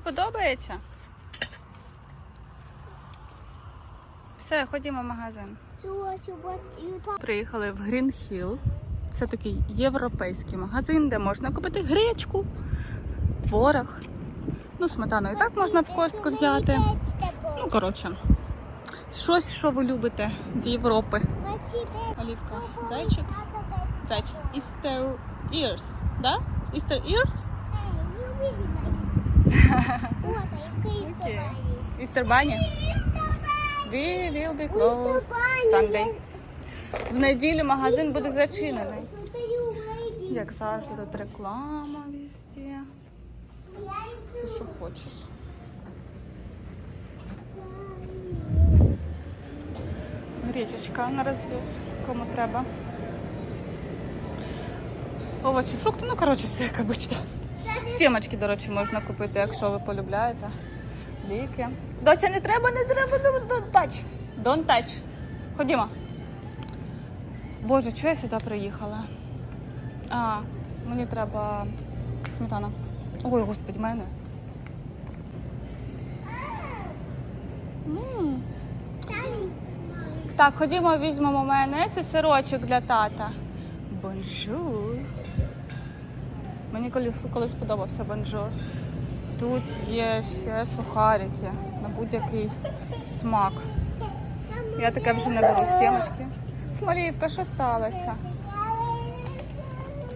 Подобається? Все, ходімо в магазин. Приїхали в Hill. Це такий європейський магазин, де можна купити гречку, творог. Ну, сметану і так можна в костку взяти. Ну, коротше, щось, що ви любите з Європи. Олівка, зайчик? Зайчик. Easter ears, да? Easter ears? Окей. Easter Bunny? We will be closed Sunday. В неділю магазин буде зачинений. Як завжди, тут реклама везде. Все, що хочеш. Гречечка на розвіз, кому треба. Овочі, фрукти, ну коротше, все як обично. Сімочки, до речі, можна купити, якщо ви полюбляєте. Ліки. Доця, не треба, не треба, don't don't touch. Don't touch. Ходімо. Боже, чого я сюди приїхала? А, мені треба сметана. Ой, господи, майонез. М. Так, ходімо, візьмемо майонез і сирочок для тата. Бонжур. Мені колись, колись подобався бонжур. Тут є ще сухарики на будь-який смак. Я таке вже не беру сімочки. Олівка, що сталося?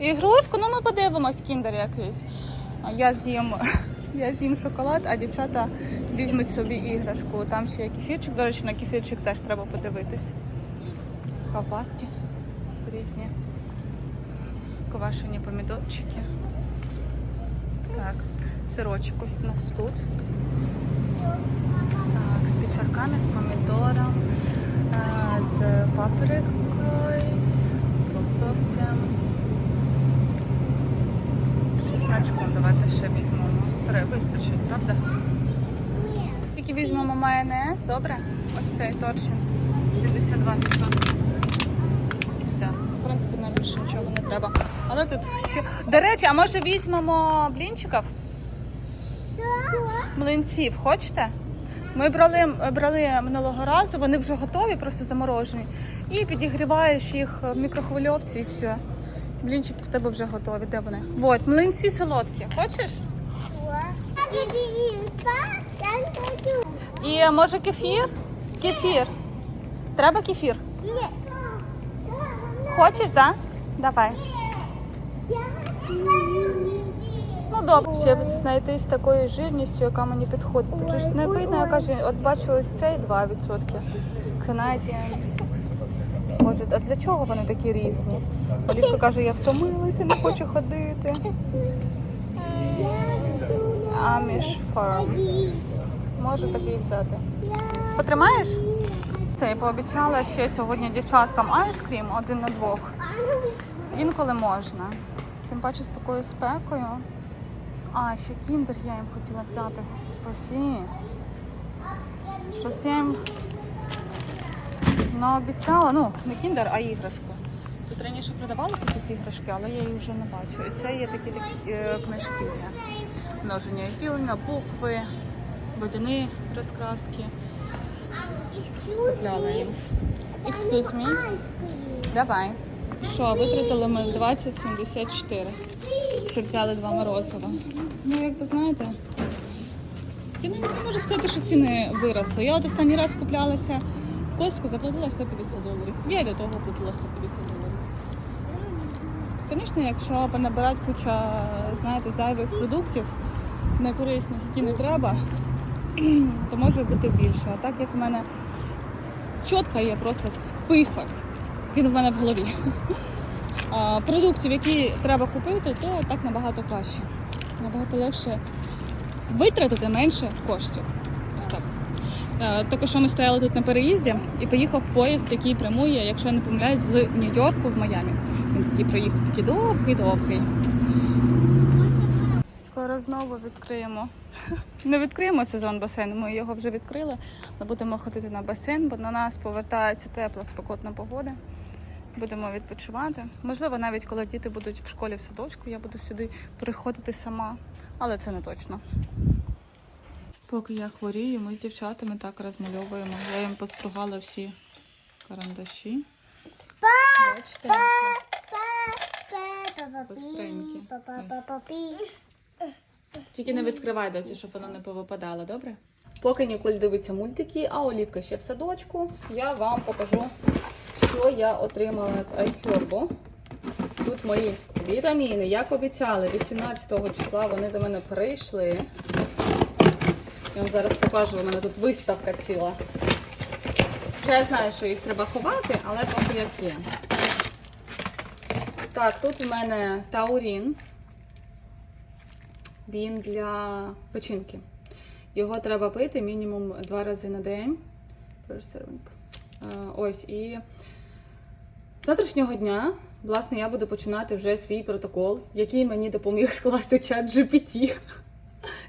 Ігрушку, ну ми подивимось кіндер якийсь. Я з'їм, я з'їм шоколад, а дівчата візьмуть собі іграшку. Там ще є кефірчик, до речі, на кефірчик теж треба подивитись. Ковбаски різні. Квашені помідорчики. Так, сирочок ось у нас тут. Так, з печерками, з помідором, е, з паприкою, з лососем. З чесночком давайте ще візьмемо. Три вистачить, правда? Тільки візьмемо майонез, добре? Ось цей торчин 72%. І все. Принципі, нам більше нічого не треба. Але тут всі. До речі, а може візьмемо блінчиків? Млинців, хочете? Ми брали, брали минулого разу, вони вже готові, просто заморожені. І підігріваєш їх в мікрохвильовці і все. Блінчики в тебе вже готові. Де вони? От, млинці солодкі. Хочеш? І може кефір? Кефір. Треба кефір? Хочеш, так? Да? Давай. Ну добре. Ще знайти з такою жирністю, яка мені підходить. Тут ж не видно, я кажу, от бачу ось цей 2%. Canadian. Боже, а для чого вони такі різні? Олівка каже, я втомилася, не хочу ходити. Amish Farm. Можу такий взяти. Потримаєш? Це я пообіцяла ще сьогодні дівчаткам айскрім один на двох. Інколи можна. Тим паче з такою спекою. А, ще кіндер я їм хотіла взяти. Господі. Щось я їм наобіцяла. Ну, не кіндер, а іграшку. Тут раніше продавалися якісь іграшки, але я їх вже не бачу. І це є такі, такі е, книжки. Множення і ділення, букви, водяні розкраски. Їм. Excuse me. Давай. Що, витратили ми 20,74. Що взяли два морозива. Ну, як ви знаєте, я не, не можу сказати, що ціни виросли. Я от останній раз куплялася в Костку, заплатила 150 доларів. Я до того платила 150 доларів. Звісно, якщо понабирати куча, знаєте, зайвих продуктів, некорисних, які не треба, то може бути більше. А так як в мене чітко є просто список, він в мене в голові. Продуктів, які треба купити, то так набагато краще. Набагато легше витратити менше коштів. Ось так. Е, Тільки що ми стояли тут на переїзді і поїхав поїзд, який прямує, якщо я не помиляюсь, з Нью-Йорку в Майамі. Він такий проїхав такий довгий-довгий. Скоро знову відкриємо. Не відкриємо сезон басейну, ми його вже відкрили, але будемо ходити на басейн, бо на нас повертається тепла спекотна погода. Будемо відпочивати. Можливо, навіть коли діти будуть в школі в садочку, я буду сюди приходити сама, але це не точно. Поки я хворію, ми з дівчатами так розмальовуємо. Я їм постругала всі карандаші. Бачите? Тільки не відкривай доці, щоб воно не повипадало, добре? Поки Ніколь дивиться мультики, а Олівка ще в садочку, я вам покажу, що я отримала з iHerb. Тут мої вітаміни, як обіцяли, 18 числа вони до мене прийшли. Я вам зараз покажу, у мене тут виставка ціла. Хоча я знаю, що їх треба ховати, але поки як є. Так, тут в мене таурін. Він для печінки. Його треба пити мінімум два рази на день. Е, Ось і з завтрашнього дня, власне, я буду починати вже свій протокол, який мені допоміг скласти чат GPT.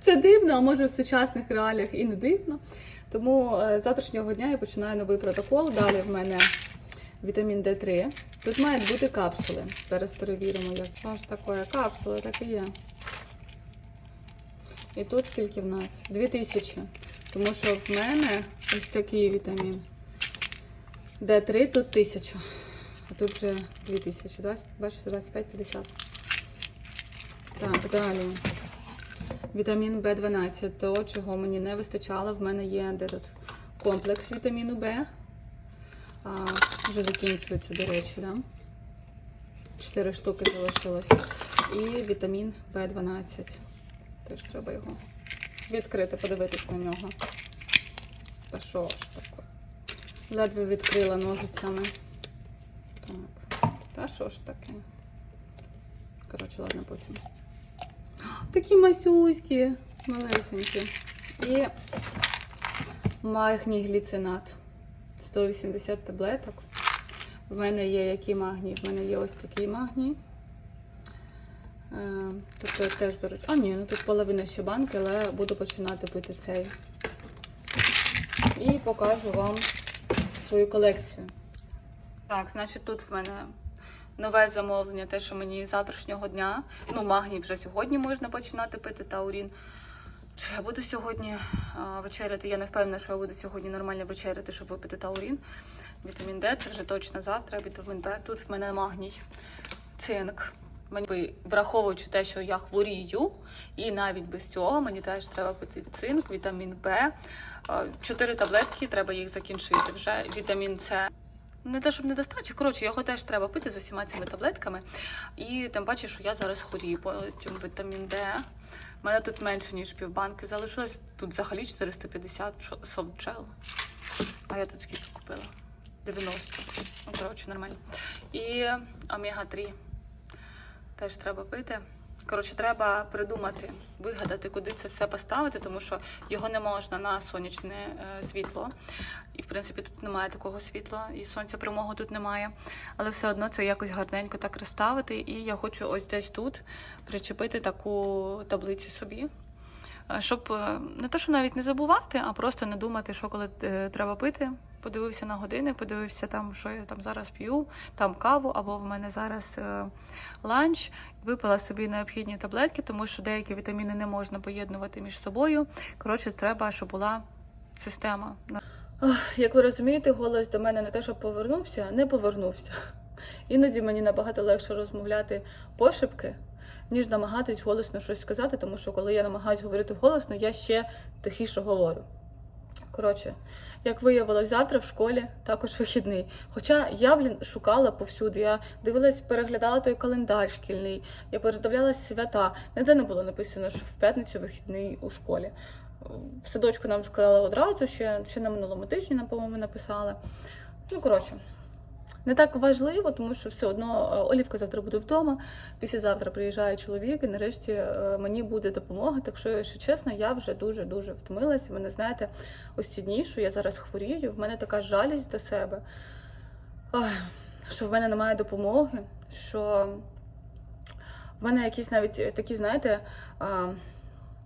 Це дивно, а може в сучасних реаліях і не дивно. Тому е, з завтрашнього дня я починаю новий протокол. Далі в мене вітамін D3. Тут мають бути капсули. Зараз перевіримо, як це ж таке. Капсули так і є. І тут скільки в нас? 2000. Тому що в мене ось такий вітамін. D3 тут 1000. А тут вже 2000. 20, бачите, 25-50. Так, далі. Вітамін В12, того, чого мені не вистачало. В мене є де тут комплекс вітаміну В. А, вже закінчується, до речі, да? 4 штуки залишилось. І вітамін В12. Теж треба його відкрити, подивитись на нього. Та що ж таке? Ледве відкрила ножицями. Так. Та що ж таке? Коротше, ладно, потім. Такі масюські, малесенькі. І магній гліцинат. 180 таблеток. В мене є який магній? В мене є ось такий магній. Е, Тобто теж до. А, ні, ну тут половина ще банки, але буду починати пити цей. І покажу вам свою колекцію. Так, значить, тут в мене нове замовлення, те, що мені з завтрашнього дня. Ну, магній вже сьогодні можна починати пити таурін. Чи я буду сьогодні а, вечеряти? Я не впевнена, що я буду сьогодні нормально вечеряти, щоб випити таурін. Вітамін Д, це вже точно завтра. Вітамін Д. Тут в мене магній, цинк. Мені враховуючи те, що я хворію, і навіть без цього мені теж треба пити цинк, вітамін Б. Чотири таблетки, треба їх закінчити вже. Вітамін С. Не те, щоб недостача. Коротше, його теж треба пити з усіма цими таблетками. І тим паче, що я зараз хворію. Потім вітамін Д. У мене тут менше, ніж півбанки залишилось. Тут взагалі 450 софтджел. А я тут скільки купила? 90. Ну, коротше, нормально. І омега-3 теж треба пити. Коротше, треба придумати, вигадати, куди це все поставити, тому що його не можна на сонячне е, світло. І, в принципі, тут немає такого світла, і сонця прямого тут немає. Але все одно це якось гарненько так розставити. І я хочу ось десь тут причепити таку таблицю собі. Е, Щоб е, не те, що навіть не забувати, а просто не думати, що коли е, треба пити. Подивився на годинник, подивився там, що я там зараз п'ю, там каву, або в мене зараз е, ланч. Випила собі необхідні таблетки, тому що деякі вітаміни не можна поєднувати між собою. Коротше, треба, щоб була система. Як ви розумієте, голос до мене не те, що повернувся, не повернувся. Іноді мені набагато легше розмовляти пошепки, ніж намагатись голосно щось сказати, тому що коли я намагаюсь говорити голосно, я ще тихіше говорю. Коротше, як виявилось, завтра в школі також вихідний. Хоча я, блін, шукала повсюди. Я дивилась, переглядала той календар шкільний, я передивлялась свята. Ніде не було написано, що в п'ятницю вихідний у школі. В садочку нам сказали одразу, ще, ще на минулому тижні, нам, по-моєму, написали. Ну, коротше, не так важливо, тому що все одно е, Олівка завтра буде вдома. Післязавтра приїжджає чоловік, і нарешті е, мені буде допомога. Так що, якщо чесно, я вже дуже дуже втомилась. Ви не знаєте, ось ці дні, що я зараз хворію, в мене така жалість до себе, що в мене немає допомоги, що в мене якісь навіть такі, знаєте.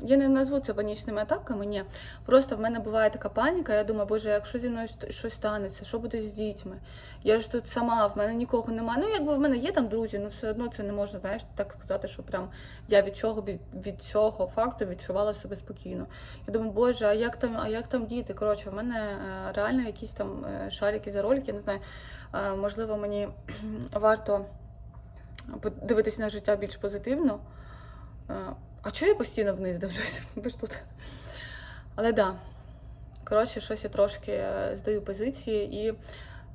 Я не назву це панічними атаками, ні. Просто в мене буває така паніка. Я думаю, боже, якщо зі мною щось станеться, що буде з дітьми? Я ж тут сама, в мене нікого немає. Ну, якби в мене є там друзі, ну все одно це не можна, знаєш, так сказати, що прям я від чого від, від цього факту відчувала себе спокійно. Я думаю, боже, а як там, а як там діти? Коротше, в мене е, реально якісь там е, шарики за ролики, я не знаю. Е, можливо, мені варто подивитися на життя більш позитивно. А чого я постійно вниз дивлюсь? Ви ж тут. Але да. Коротше, щось я трошки е, здаю позиції, і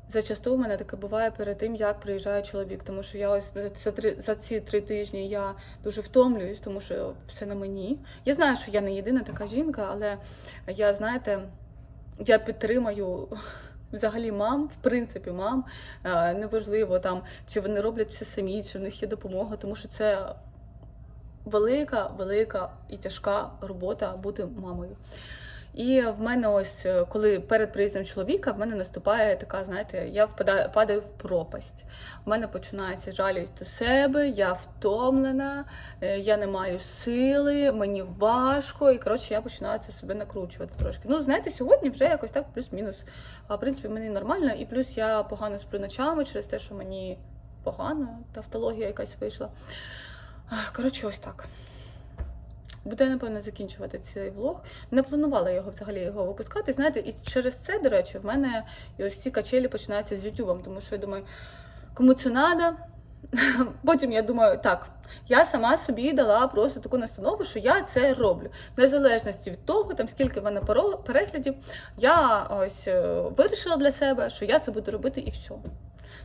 зачасту в мене таке буває перед тим, як приїжджає чоловік. Тому що я ось за, за, три, за ці три тижні я дуже втомлююсь, тому що все на мені. Я знаю, що я не єдина така жінка, але я, знаєте, я підтримаю. Взагалі, мам, в принципі, мам, Е, неважливо там, чи вони роблять все самі, чи в них є допомога, тому що це велика, велика і тяжка робота бути мамою. І в мене ось, е, коли перед приїздом чоловіка, в мене наступає така, знаєте, я впадаю, падаю в пропасть. В мене починається жалість до себе, я втомлена, е, я не маю сили, мені важко, і коротше я починаю це себе накручувати трошки. Ну, знаєте, сьогодні вже якось так плюс-мінус. А в принципі, мені нормально, і плюс я погано сплю ночами через те, що мені погано, тавтологія якась вийшла. Коротше, ось так. Буду напевно, закінчувати цей влог. Не планувала його взагалі його випускати. Знаєте, і через це, до речі, в мене і ось ці качелі починаються з Ютубом, тому що я думаю, кому це треба. Потім я думаю, так, я сама собі дала просто таку настанову, що я це роблю. Незалежності від того, там скільки в мене переглядів, я ось е, вирішила для себе, що я це буду робити і все.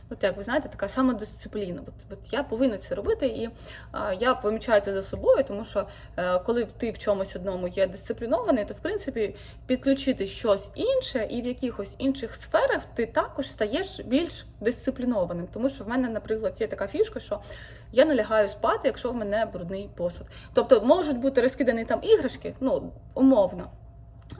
От як ви знаєте, така самодисципліна. От, от я повинна це робити, і а, я помічаю це за собою, тому що е, коли ти в чомусь одному є дисциплінований, то в принципі підключити щось інше, і в якихось інших сферах ти також стаєш більш дисциплінованим. Тому що в мене, наприклад, є така фішка, що я не лягаю спати, якщо в мене брудний посуд. Тобто можуть бути розкидані там іграшки, ну умовно.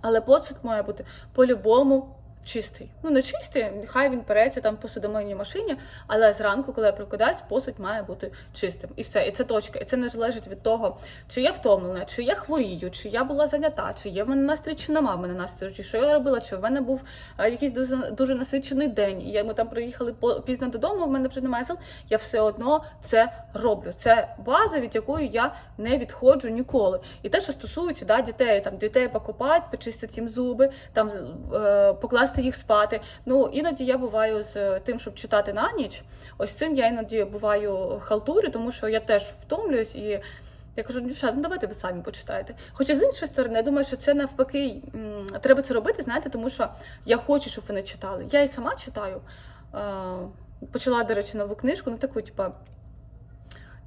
Але посуд має бути по-любому чистий. Ну, не чистий, нехай він переться там в посудомийній машині, але зранку, коли я прокидаюсь, посуд має бути чистим. І все, і це точка. І це не залежить від того, чи я втомлена, чи я хворію, чи я була зайнята, чи є в мене настрій, чи нема в мене настрою, чи що я робила, чи в мене був е, якийсь дуже, дуже насичений день. І ми там приїхали пізно додому, в мене вже немає сил. Я все одно це роблю. Це база, від якої я не відходжу ніколи. І те, що стосується да, дітей, там дітей покупати, почистити їм зуби, там е, покласти їх спати. Ну іноді я буваю з тим, щоб читати на ніч. Ось цим я іноді буваю халтурю, тому що я теж втомлююсь і. Я кажу, дівчата, ну давайте ви самі почитайте. Хоча з іншої сторони, я думаю, що це навпаки треба це робити, знаєте, тому що я хочу, щоб вони читали. Я і сама читаю. Почала, до речі, нову книжку, ну таку, типа,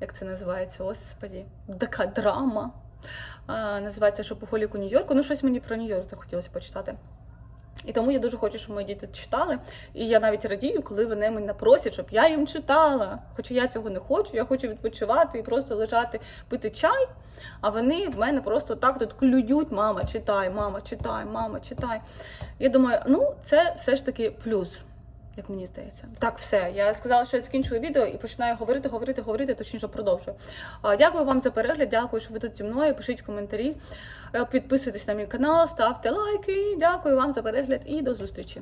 як це називається? Господі, така драма. Називається Шопоголік у Нью-Йорку. Ну, щось мені про Нью-Йорк захотілося почитати. І тому я дуже хочу, щоб мої діти читали. І я навіть радію, коли вони мене просять, щоб я їм читала. Хоча я цього не хочу, я хочу відпочивати і просто лежати, пити чай. А вони в мене просто так тут клюють: мама, читай, мама, читай, мама, читай. Я думаю, ну це все ж таки плюс. Як мені здається, так, все. Я сказала, що я закінчую відео і починаю говорити, говорити, говорити, точніше продовжую. Дякую вам за перегляд, дякую, що ви тут зі мною. Пишіть коментарі, е, підписуйтесь на мій канал, ставте лайки. Дякую вам за перегляд і до зустрічі.